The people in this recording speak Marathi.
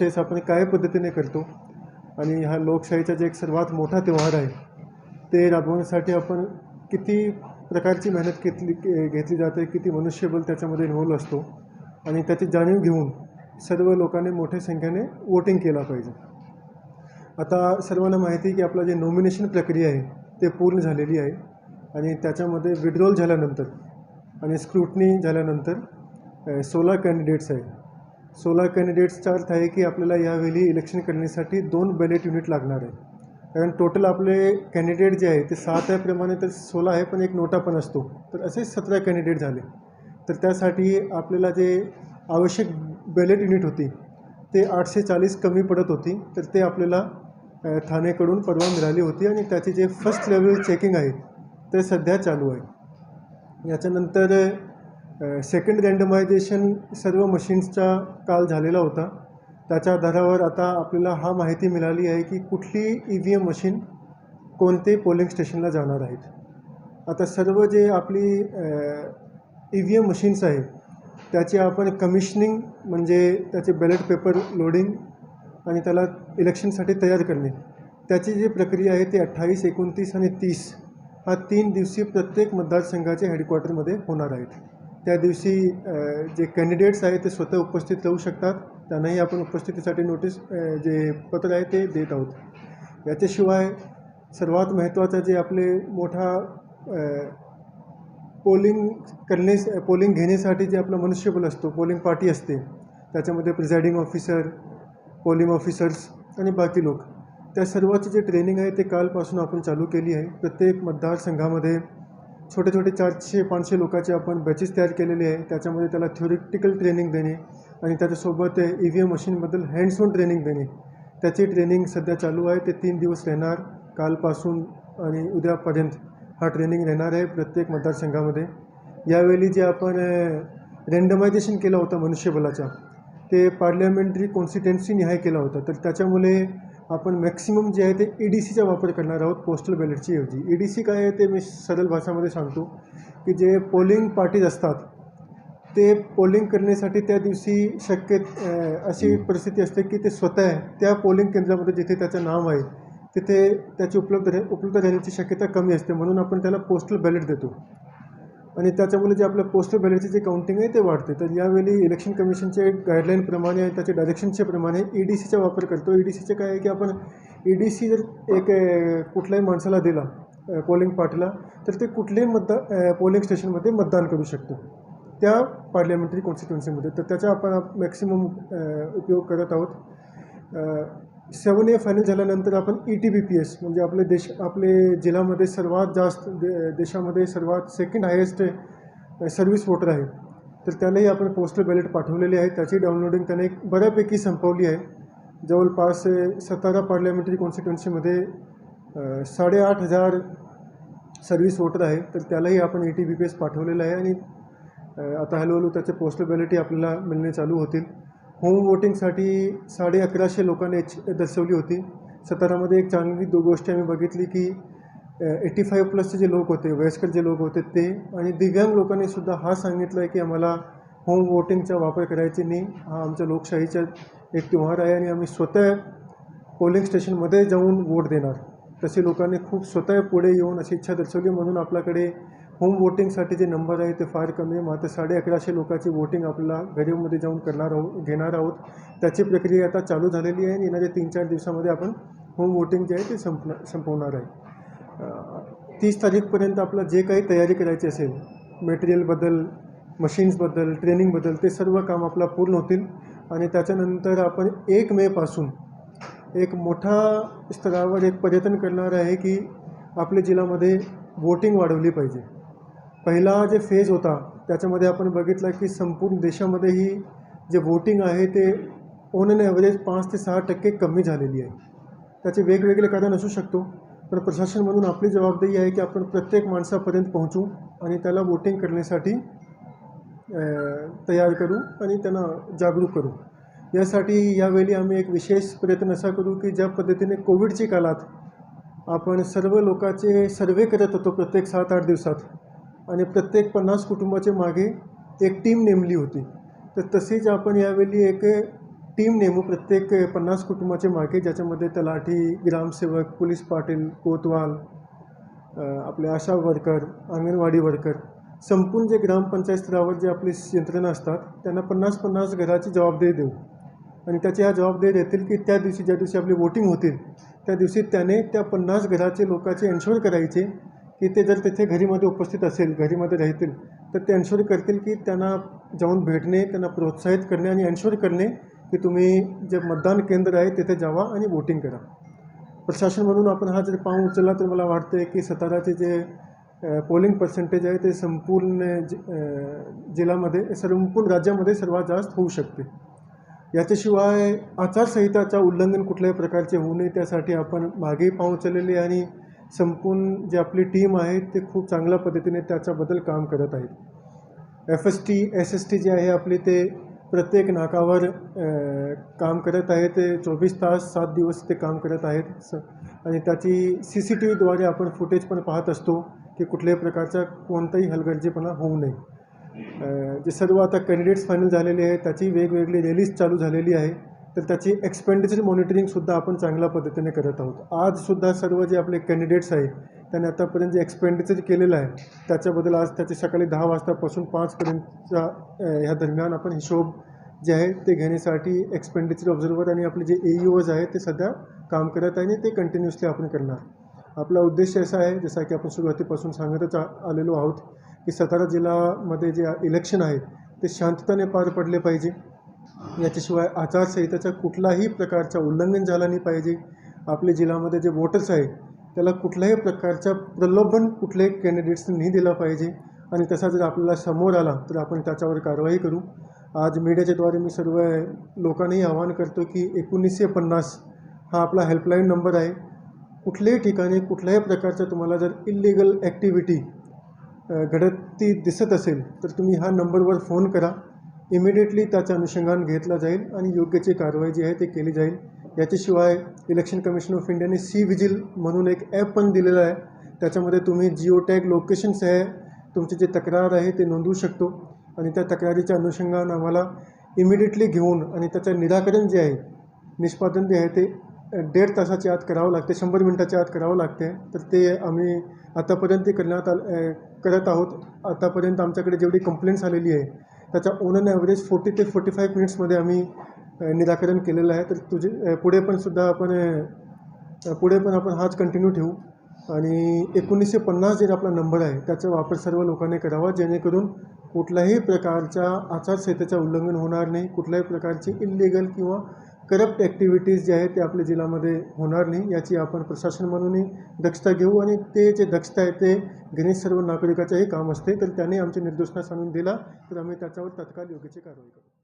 प्रोसेस आपण काय पद्धतीने करतो? आणि हा लोकशाहीचा जे एक सर्वात मोठा त्यौहार आहे ते राबवण्यासाठी आपण किती प्रकारची मेहनत घेतली घेतली जाते किती मनुष्यबळ त्याच्यामध्ये इन्व्हॉल्व असतो? आणि त्याची जाणीव घेऊन सर्व लोकांनी मोठ्या संख्येने वोटिंग केला पाहिजे. आता सर्वांना माहिती आहे की आपलं जे नॉमिनेशन प्रक्रिया आहे ते पूर्ण झालेली आहे. आणि त्याच्यामध्ये विड्रॉल झाल्यानंतर आणि स्क्रुटनी झाल्यानंतर सोळा कॅन्डिडेट्स आहे सोळा कॅन्डिडेट्सचा अर्थ आहे की आपल्याला यावेळी इलेक्शन करण्यासाठी दोन बॅलेट युनिट लागणार आहे. कारण टोटल आपले कॅन्डिडेट जे आहे ते सात आहे तर सोळा आहे पण एक नोटा पण असतो. तर असे सतरा कॅन्डिडेट झाले. तर त्यासाठी आपल्याला जे आवश्यक बॅलेट युनिट होती ते आठशे चाळीस कमी पडत होती. तर ते आपल्याला अ, ठाणेकडून परवा मिळाली होती आणि त्याचे जे फर्स्ट लेवल चेकिंग आहे ते सध्या चालू आहे. याच्यानंतर सेकंड रँडमायझेशन सर्व मशीन्सचा काल झालेला होता. त्याच्या आधारावर आता आपल्याला हा माहिती मिळाली आहे की कुठली ई व्ही एम मशीन कोणते पोलिंग स्टेशनला जाणार आहेत. आता सर्व जे आपली ई व्ही एम मशीन्स आहे त्याची आपण कमिशनिंग म्हणजे त्याचे बॅलेट पेपर लोडिंग आणि त्याला इलेक्शनसाठी तयार करणे त्याची जी प्रक्रिया आहे ती अठ्ठावीस एकोणतीस आणि तीस हा तीन दिवशी प्रत्येक मतदारसंघाच्या हेडक्वार्टरमध्ये होणार आहेत. त्या दिवशी जे कॅन्डिडेट्स आहेत ते स्वतः उपस्थित राहू शकतात. त्यांनाही आपण उपस्थितीसाठी नोटीस जे पत्र आहे ते देत आहोत. याच्याशिवाय सर्वात महत्त्वाचं जे आपले मोठा पोलिंग करणे पोलिंग घेण्यासाठी जे आपलं मनुष्यबळ असतो पोलिंग पार्टी असते. त्याच्यामध्ये प्रिझायडिंग ऑफिसर पोलिंग ऑफिसर्स आणि बाकी लोक. त्या सर्वाची जे ट्रेनिंग आहे ते कालपासून आपण चालू केली आहे. प्रत्येक मतदारसंघामध्ये छोटे छोटे चारशे पाचशे लोकांचे आपण बॅचेस तयार केलेले आहे. त्याच्यामध्ये त्याला थ्योरिटिकल ट्रेनिंग देणे आणि त्याच्यासोबत ई व्ही एम मशीनबद्दल हँड्स ऑन ट्रेनिंग देणे. त्याची ट्रेनिंग सध्या चालू आहे. ते तीन दिवस राहणार कालपासून आणि उद्यापर्यंत हा ट्रेनिंग राहणार आहे प्रत्येक मतदारसंघामध्ये. यावेळी जे आपण रँडमायझेशन केलं होतं मनुष्यबलाचा ते पार्लमेंटरी कॉन्स्टिट्युन्सी न्याय केला होता. तर त्याच्यामुळे आपण मॅक्सिमम जे आहे ते ई डी सीचा वापर करणार आहोत पोस्टल बॅलेटची ऐवजी. ई डी सी काय आहे ते मी सरळ भाषामध्ये सांगतो की जे पोलिंग पार्टीज असतात ते पोलिंग करण्यासाठी त्या दिवशी शक्य अशी परिस्थिती असते की ते स्वतः त्या पोलिंग केंद्रामध्ये जिथे त्याचं नाव आहे तिथे त्याची उपलब्ध उपलब्ध राहण्याची शक्यता कमी असते. म्हणून आपण त्याला पोस्टल बॅलेट देतो. आणि त्याच्यामुळे जे आपलं पोस्टल बॅलेटचे जे काउंटिंग आहे ते वाढते तर यावेळी इलेक्शन कमिशनचे गाईडलाईनप्रमाणे आणि त्याच्या डायरेक्शनच्या प्रमाणे ई डी सीचा वापर करतो ई डी सीचे काय आहे की आपण ई डी सी जर एक कुठल्याही माणसाला दिला पोलिंग पार्टीला तर ते कुठल्याही मतदा पोलिंग स्टेशनमध्ये मतदान करू शकतो. त्या पार्लमेंटरी कॉन्स्टिट्युन्सीमध्ये तर त्याचा आपण मॅक्सिमम उपयोग करत आहोत. सेवन ए फायनल झाल्यानंतर आपण E T B P S म्हणजे आपले देश आपले जिल्ह्यामध्ये सर्वात जास्त दे देशामध्ये सर्वात सेकंड हायेस्ट सर्व्हिस वोटर आहे. तर त्यालाही आपण पोस्टल बॅलेट पाठवलेले आहे. त्याची डाउनलोडिंग त्याने एक बऱ्यापैकी संपवली आहे. जवळपास सतारा पार्लमेंटरी कॉन्स्टिट्युन्सीमध्ये साडेआठ हजार सर्व्हिस वोटर आहे. तर त्यालाही आपण E T B P S पाठवलेलं आहे. आणि आता हळूहळू त्याचे पोस्टल बॅलेटही आपल्याला मिळणे चालू होतील. होम वोटिंगसाठी साडे अकराशे लोकांनी एच दर्शवली होती. सतारामध्ये एक चांगली दो गोष्ट आम्ही बघितली की एटी फाईव्ह प्लसचे जे लोक होते वयस्कर जे लोक होते ते आणि दिव्यांग लोकांनी सुद्धा हा सांगितलं आहे की आम्हाला होम वोटिंगचा वापर करायचे नाही. हा आमच्या लोकशाहीचा एक त्योहार आहे आणि आम्ही स्वतः पोलिंग स्टेशनमध्ये जाऊन वोट देणार. तसे लोकांनी खूप स्वतः पुढे येऊन अशी इच्छा दर्शवली. म्हणून आपल्याकडे होम वोटिंगसाठी जे नंबर आहे ते फार कमी आहे. मात्र साडे अकराशे लोकांची वोटिंग आपल्याला गरीबमध्ये जाऊन करणार आहोत घेणार आहोत. त्याची प्रक्रिया आता चालू झालेली आहे आणि येणाऱ्या तीन चार दिवसामध्ये आपण होम वोटिंग जे आहे ते संपणार संपवणार आहे. तीस तारीखपर्यंत आपलं जे काही तयारी करायची असेल मटेरियलबद्दल मशीन्सबद्दल ट्रेनिंगबद्दल ते सर्व काम आपलं पूर्ण होतील. आणि त्याच्यानंतर आपण एक मेपासून एक मोठा स्तरावर एक पर्यटन करणार आहे की आपल्या जिल्ह्यामध्ये वोटिंग वाढवली पाहिजे. पहिला जे फेज होता त्याच्यामध्ये आपण बघितलं की संपूर्ण देशामध्ये ही जे वोटिंग आहे ते ऑन अन ॲव्हरेज म्हणजे पाच ते सहा टक्के कमी झालेली आहे. त्याचे वेगवेगळे कारण असू शकतो पण प्रशासन म्हणून आपली जबाबदारी आहे की आपण प्रत्येक माणसापर्यंत पोहोचू आणि त्याला वोटिंग करण्यासाठी तयार करू आणि त्यांना जागरूक करू. यासाठी यावेळी आम्ही एक विशेष प्रयत्न असा करू की ज्या पद्धतीने कोविडच्या काळात आपण सर्व लोकांचे सर्वे करत होतो प्रत्येक सात आठ दिवसात. आणि प्रत्येक पन्नास कुटुंबाच्या मागे एक टीम नेमली होती. तर तशीच आपण यावेळी एक टीम नेमू प्रत्येक पन्नास कुटुंबाच्या मागे ज्याच्यामध्ये तलाठी ग्रामसेवक पोलीस पाटील कोतवाल आपले आशा वर्कर अंगणवाडी वर्कर संपूर्ण जे ग्रामपंचायत स्तरावर जे आपली यंत्रणा असतात त्यांना पन्नास पन्नास घराची जबाबदारी देऊ. आणि त्याची ह्या जबाबदारी येतील की त्या दिवशी ज्या दिवशी आपली वोटिंग होतील त्या दिवशी त्याने त्या पन्नास घराचे लोकांचे एन्शोर करायचे. की ते जर तिथे घरीमध्ये उपस्थित असेल घरीमध्ये राहतील तर ते एन्शोर करतील की त्यांना जाऊन भेटणे त्यांना प्रोत्साहित करणे आणि एन्शोर करणे की तुम्ही जे मतदान केंद्र आहे तिथे जावा आणि वोटिंग करा. प्रशासन म्हणून आपण हा जर पाऊल उचलला तर मला वाटते की सताराचे जे पोलिंग पर्सेंटेज आहे ते संपूर्ण जि जिल्ह्यामध्ये संपूर्ण राज्यामध्ये सर्वात जास्त होऊ शकते. याच्याशिवाय आचारसंहिताचा उल्लंघन कुठल्याही प्रकारचे होऊ नये त्यासाठी आपण मागे पाऊल आणि संपूर्ण जी आपली टीम आहे ते खूप चांगल्या पद्धतीने त्याच्याबद्दल काम करत आहेत. F S T S S T जे आहे आपली ते प्रत्येक नाकावर काम करत आहे ते चोवीस तास सात दिवस ते काम करत आहेत. स आणि त्याची सी सी टी व्हीद्वारे आपण फुटेज पण पाहत असतो की कुठल्याही प्रकारचा कोणताही हलगर्जीपणा होऊ नये. जे सर्व आता कॅन्डिडेट्स फायनल झालेले आहेत त्याची वेगवेगळी रॅलीज चालू झालेली आहे. तर त्याची एक्सपेंडिचर मॉनिटरिंगसुद्धा आपण चांगल्या पद्धतीने करत आहोत. आजसुद्धा सर्व जे आपले कॅन्डिडेट्स आहेत त्यांनी आतापर्यंत जे एक्सपेंडिचर केलेलं आहे त्याच्याबद्दल आज त्याचे सकाळी दहा वाजतापासून पाचपर्यंतच्या ह्या दरम्यान आपण हिशोब जे आहे ते घेण्यासाठी एक्सपेंडिचर ऑब्झर्वर आणि आपले जे ए ओज आहे ते सध्या काम करत आहे आणि ते कंटिन्युअसली आपण करणार आपला उद्देश असा आहे जसा की आपण सुरुवातीपासून सांगतच आलेलो आहोत की सातारा जिल्ह्यामध्ये जे इलेक्शन आहे ते शांततेने पार पडले पाहिजे. याच्याशिवाय आचारसंहितेचा कुठलाही प्रकारचा उल्लंघन झाला नाही पाहिजे. आपल्या जिल्ह्यामध्ये जे वोटर्स आहे त्याला कुठल्याही प्रकारचा प्रलोभन कुठल्याही कॅन्डिडेट्सने नाही दिला पाहिजे. आणि तसा जर आपल्याला समोर आला तर आपण त्याच्यावर कारवाई करू. आज मीडियाच्याद्वारे मी सर्व लोकांनाही आवाहन करतो की एकोणीसशे पन्नास हा आपला हेल्पलाईन नंबर आहे. कुठल्याही ठिकाणी कुठल्याही प्रकारचा तुम्हाला जर इलिगल ॲक्टिव्हिटी घडत ती दिसत असेल तर तुम्ही ह्या नंबरवर फोन करा. इमिडिएटली त्याचं अनुषंगान घेतला जाईल आणि योग्यची कारवाई जी आहे ते केली जाईल. याच्याशिवाय इलेक्शन कमिशन ऑफ इंडियाने सी विजिल म्हणून एक ॲप पण दिलेलं आहे. त्याच्यामध्ये तुम्ही जिओ टॅग लोकेशन्स आहे तुमची जे तक्रार आहे ते नोंदवू शकतो. आणि त्या तक्रारीच्या अनुषंगानं आम्हाला इमिडिएटली घेऊन आणि त्याचं निराकरण जे आहे निष्पादन जे आहे ते दीड तासाच्या आत करावं लागते शंभर मिनटाच्या आत करावं लागते. तर ते आम्ही आतापर्यंत ते करण्यात आल करत आहोत. आतापर्यंत आमच्याकडे जेवढी कंप्लेंट्स आलेली आहे त्याचा ओन अन ॲव्हरेज फोर्टी ते फोर्टी फाईव्ह मिनिट्समध्ये आम्ही निराकरण केलेलं आहे. तर तुझे पुढे पण सुद्धा आपण पुढे पण आपण हाच कंटिन्यू ठेवू. आणि एकोणीसशे पन्नास जे आपला नंबर आहे त्याचा वापर सर्व लोकांनी करावा जेणेकरून कुठल्याही प्रकारच्या आचारसंहितेचं उल्लंघन होणार नाही. कुठल्याही प्रकारची इलिगल किंवा करप्ट ॲक्टिव्हिटीज जे आहेत ते आपल्या जिल्ह्यामध्ये होणार नाही याची आपण प्रशासन म्हणूनही दक्षता घेऊ आणि ते जे दक्षता आहे ते घेणे सर्व नागरिकाचंही काम असते तर त्याने आमचे निर्देशना सांगून दिला तर आम्ही त्याच्यावर तत्काळ योग्यची कारवाई करू.